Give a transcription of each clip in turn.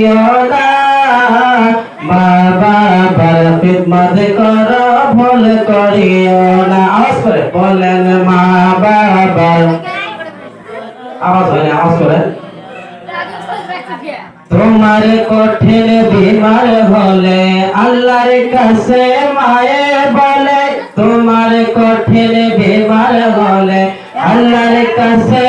দিও না। খিদমত কর, ভুল করিও না। আওয়াজ করে, বলেন মা বাবার আওয়াজ হয় না, আওয়াজ করে। তোমার কঠিন বিমার হলে আল্লাহর কাছে মায়ে বলে, তোমার কঠিন বিমার হলে আল্লাহর কাছে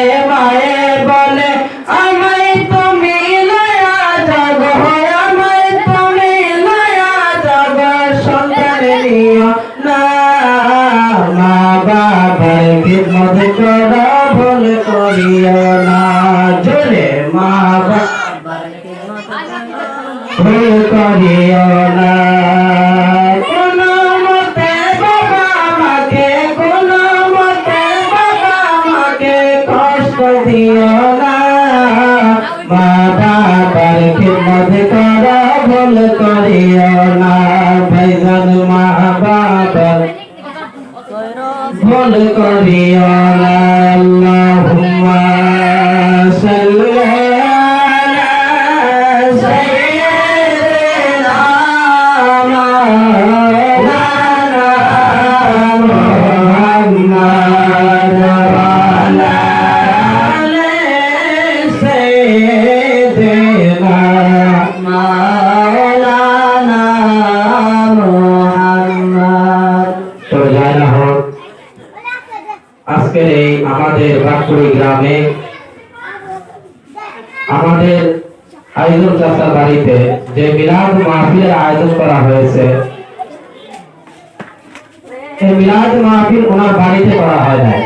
খিদমত করা ভুল করিও না, জোরে মা ভুল করিও না। মা বাবার খিদমত করা ভুল করিও না ভাইজান মা বাবার ভুল করিও না আল্লাহুম্মা সাল্লি আলা সাইয়্যিদিনা আজকের এই আমাদের বাঁকুড়ি গ্রামে আমাদের আয়োজন চাষার বাড়িতে যে মিলাদ মাহফিলের আয়োজন করা হয়েছে, এই মিলাদ মাহফিল ওনার বাড়িতে করা হয় নাই।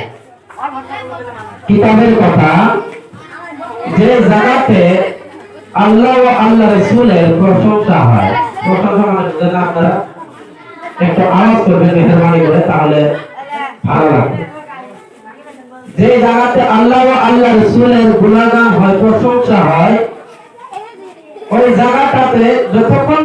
কিতাবের কথা, যে জায়গাতে আল্লাহ ও আল্লাহ রসুলের প্রশংসা হয়। প্রশংসা মানে আপনারা একটু আওয়াজ করবেন, মেহরবানি করে, তাহলে ভালো লাগবে। যে জায়গাতে আল্লাহ আল্লাহ রসুলের গুণাগান হয় প্রশংসা হয় ওই জায়গাটাতে যতক্ষণ